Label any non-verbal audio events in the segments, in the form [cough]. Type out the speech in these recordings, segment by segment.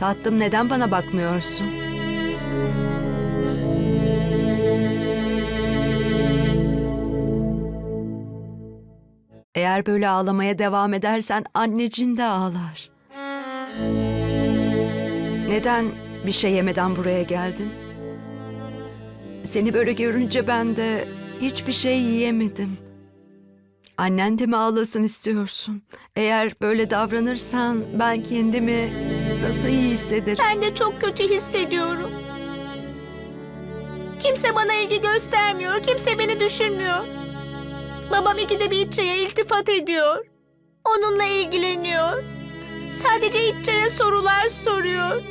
Tatlım neden bana bakmıyorsun? Eğer böyle ağlamaya devam edersen annecin de ağlar. Neden bir şey yemeden buraya geldin? Seni böyle görünce ben de hiçbir şey yiyemedim. Annen de mi ağlasın istiyorsun? Eğer böyle davranırsan ben kendimi nasıl iyi hissederim? Ben de çok kötü hissediyorum. Kimse bana ilgi göstermiyor, kimse beni düşünmüyor. Babam ikide bir İtça'ya iltifat ediyor. Onunla ilgileniyor. Sadece İtça'ya sorular soruyor.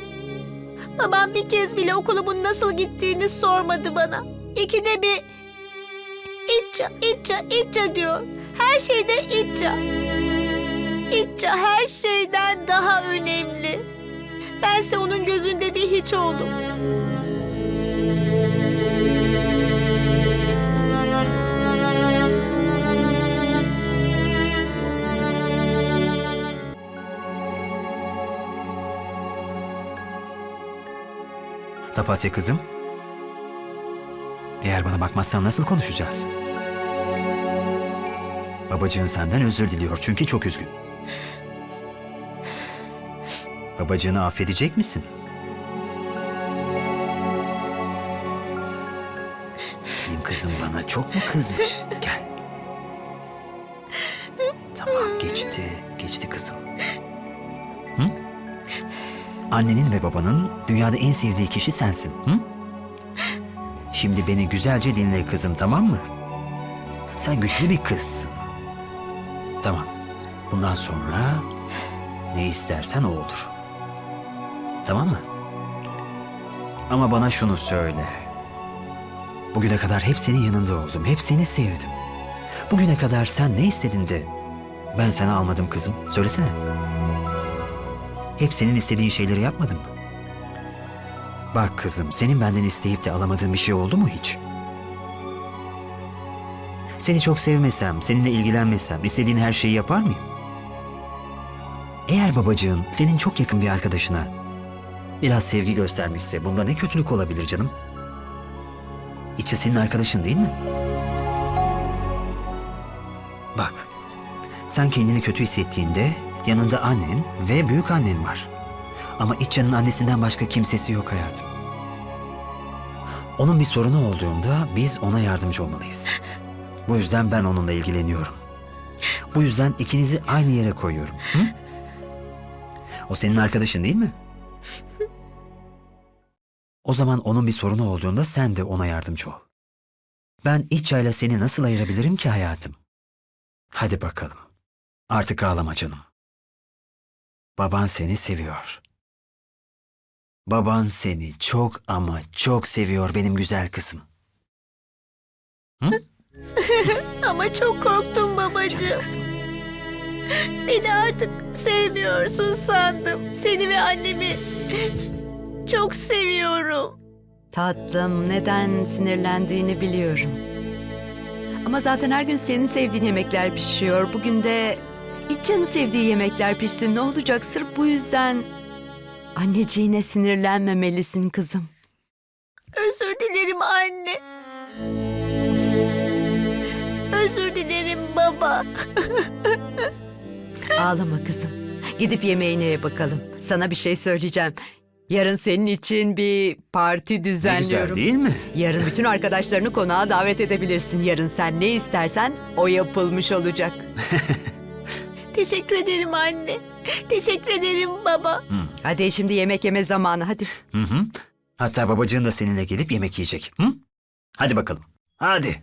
Babam bir kez bile okulumun nasıl gittiğini sormadı bana. İkide bir İtça, İtça, İtça diyor. Her şeyde İtça. İtça her şeyden daha önemli. Bense onun gözünde bir hiç oldum. Tapasya kızım. Eğer bana bakmazsan nasıl konuşacağız? Babacığın senden özür diliyor çünkü çok üzgün. Babacığını affedecek misin? Benim kızım bana çok mu kızmış? Gel. Tamam geçti, geçti kızım. Hı? Annenin ve babanın dünyada en sevdiği kişi sensin. Hı? Şimdi beni güzelce dinle kızım tamam mı? Sen güçlü bir kızsın. Tamam. Bundan sonra ne istersen o olur. Tamam mı? Ama bana şunu söyle. Bugüne kadar hep senin yanında oldum. Hep seni sevdim. Bugüne kadar sen ne istedin de ben sana almadım kızım. Söylesene. Hep senin istediğin şeyleri yapmadım mı? Bak kızım, senin benden isteyip de alamadığın bir şey oldu mu hiç? Seni çok sevmesem, seninle ilgilenmesem, istediğin her şeyi yapar mıyım? Eğer babacığın senin çok yakın bir arkadaşına biraz sevgi göstermişse bunda ne kötülük olabilir canım? İçe senin arkadaşın değil mi? Bak, sen kendini kötü hissettiğinde yanında annen ve büyük annen var. Ama İtcan'ın annesinden başka kimsesi yok hayatım. Onun bir sorunu olduğunda biz ona yardımcı olmalıyız. Bu yüzden ben onunla ilgileniyorum. Bu yüzden ikinizi aynı yere koyuyorum. Hı? O senin arkadaşın değil mi? O zaman onun bir sorunu olduğunda sen de ona yardımcı ol. Ben İtça'yla seni nasıl ayırabilirim ki hayatım? Hadi bakalım. Artık ağlama canım. Baban seni seviyor. Baban seni çok ama çok seviyor benim güzel kızım. [laughs] Ama çok korktum Canım babacığım. kızım. Beni artık sevmiyorsun sandım. Seni ve annemi çok seviyorum. Tatlım neden sinirlendiğini biliyorum. Ama zaten her gün senin sevdiğin yemekler pişiyor. Bugün de İtcan'ın sevdiği yemekler pişsin. Ne olacak sırf bu yüzden anneciğine sinirlenmemelisin kızım. Özür dilerim anne. Özür dilerim baba. Ağlama kızım. Gidip yemeğine ye bakalım. Sana bir şey söyleyeceğim. Yarın senin için bir parti Ne güzel düzenliyorum. değil mi? Yarın bütün arkadaşlarını konağa davet edebilirsin. Yarın sen ne istersen o yapılmış olacak. [laughs] Teşekkür ederim anne. Teşekkür ederim baba. Hadi şimdi yemek yeme zamanı hadi. Hı hı. Hatta babacığın da seninle gelip yemek yiyecek. Hı? Hadi bakalım. Hadi.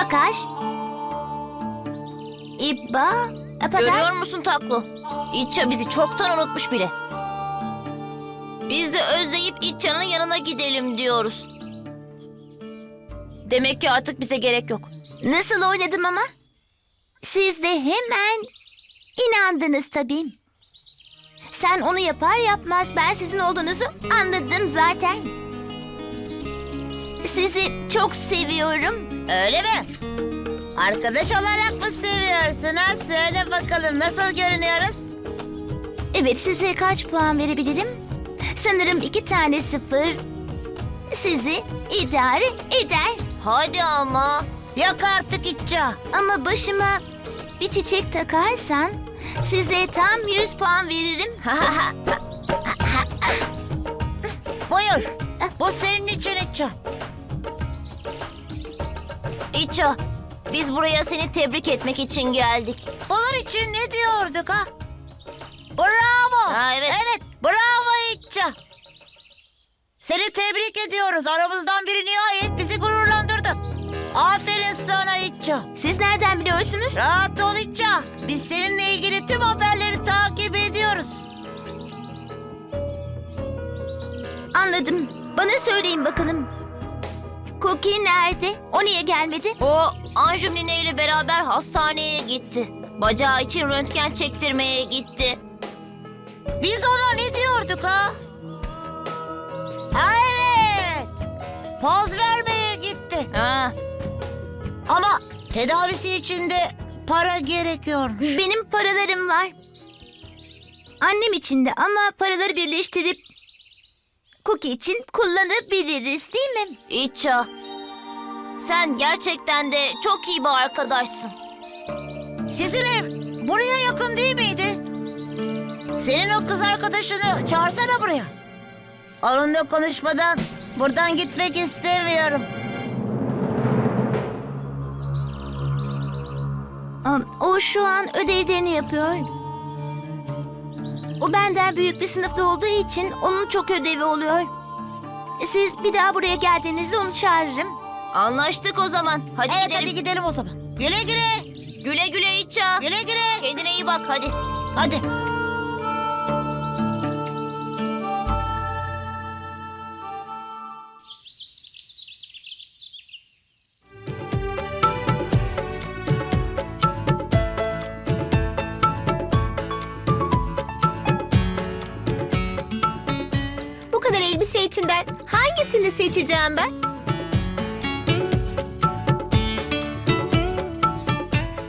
Akash, İbba, Apagar. Görüyor musun Taklo? İtça bizi çoktan unutmuş bile. Biz de özleyip İtça'nın yanına gidelim diyoruz. Demek ki artık bize gerek yok. Nasıl oynadım ama? Siz de hemen inandınız tabii. Sen onu yapar yapmaz ben sizin olduğunuzu anladım zaten. Sizi çok seviyorum. Öyle mi? Arkadaş olarak mı seviyorsun ha? Söyle bakalım nasıl görünüyoruz? Evet size kaç puan verebilirim? Sanırım iki tane sıfır sizi idare eder. Hadi ama. Yok artık İtça. Ama başıma bir çiçek takarsan size tam 100 puan veririm. Buyur. Bu senin için İtça. İço, biz buraya seni tebrik etmek için geldik. Bunun için ne diyorduk ha? Bravo. Ha, evet. Evet bravo İtça. Seni tebrik ediyoruz. Aramızdan biri nihayet bizi gururlandırdı. Aferin sana İtça. Siz nereden biliyorsunuz? Rahat ol İtça. Biz seninle ilgili tüm haberleri takip ediyoruz. Anladım. Bana söyleyin bakalım. Cookie nerede? O niye gelmedi? O Anjum Nine ile beraber hastaneye gitti. Bacağı için röntgen çektirmeye gitti. Biz ona ne diyorduk ha? Ha evet. Poz vermeye gitti. Ha, Ama tedavisi için de para gerekiyormuş. Benim paralarım var. Annem için de ama paraları birleştirip Cookie için kullanabiliriz değil mi? İço. Sen gerçekten de çok iyi bir arkadaşsın. Sizin ev buraya yakın değil miydi? Senin o kız arkadaşını çağırsana buraya. Onunla konuşmadan buradan gitmek istemiyorum. O şu an ödevlerini yapıyor. O benden büyük bir sınıfta olduğu için onun çok ödevi oluyor. Siz bir daha buraya geldiğinizde onu çağırırım. Anlaştık o zaman. Hadi evet gidelim. hadi gidelim o zaman. Güle güle. Güle güle İço. Güle güle. Kendine iyi bak hadi. Hadi. Seçeceğim ben?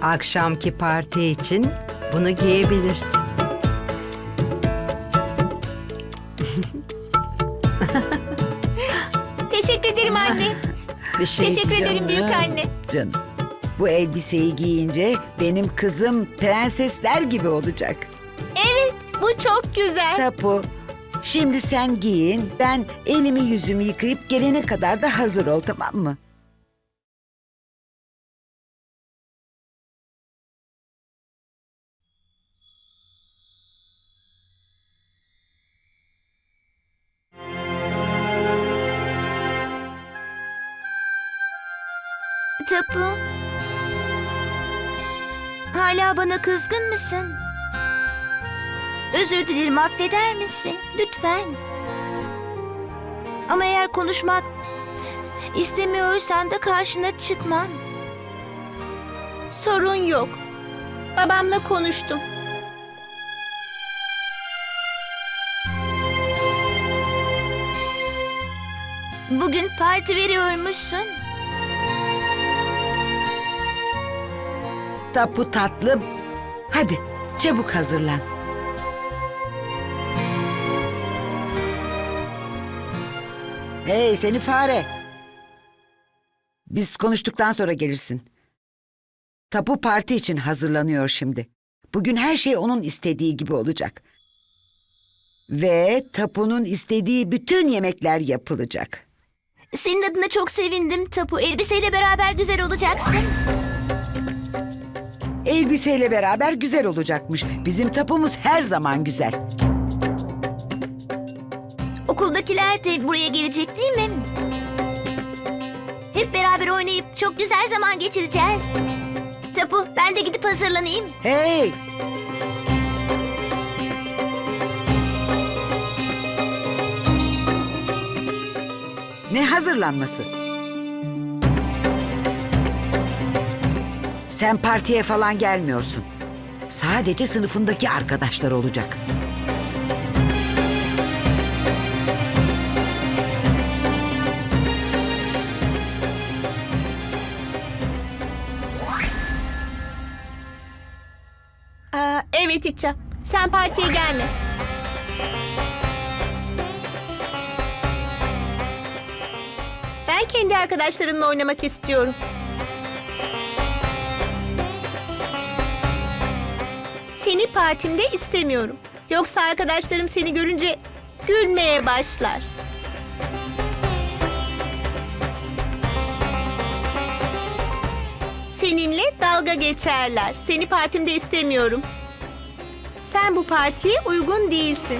Akşamki parti için bunu giyebilirsin. Teşekkür ederim anne. [laughs] Bir şey Teşekkür ederim büyük anne. Canım. Bu elbiseyi giyince benim kızım prensesler gibi olacak. Evet, bu çok güzel. Tapu. Şimdi sen giyin. Ben elimi yüzümü yıkayıp gelene kadar da hazır ol tamam mı? Tapu. Hala bana kızgın mısın? Özür dilerim affeder misin? Lütfen. Ama eğer konuşmak istemiyorsan da karşına çıkmam. Sorun yok. Babamla konuştum. Bugün parti veriyormuşsun. Tapu tatlım. Hadi çabuk hazırlan. Hey seni fare. Biz konuştuktan sonra gelirsin. Tapu parti için hazırlanıyor şimdi. Bugün her şey onun istediği gibi olacak. Ve Tapu'nun istediği bütün yemekler yapılacak. Senin adına çok sevindim Tapu. Elbiseyle beraber güzel olacaksın. Elbiseyle beraber güzel olacakmış. Bizim tapumuz her zaman güzel. Okuldakiler de buraya gelecek değil mi? Hep beraber oynayıp çok güzel zaman geçireceğiz. Tapu ben de gidip hazırlanayım. Hey! Ne hazırlanması? Sen partiye falan gelmiyorsun. Sadece sınıfındaki arkadaşlar olacak. Aa, evet İtça. Sen partiye gelme. Ben kendi arkadaşlarımla oynamak istiyorum. Seni partimde istemiyorum. Yoksa arkadaşlarım seni görünce gülmeye başlar. Seninle dalga geçerler. Seni partimde istemiyorum. Sen bu partiye uygun değilsin.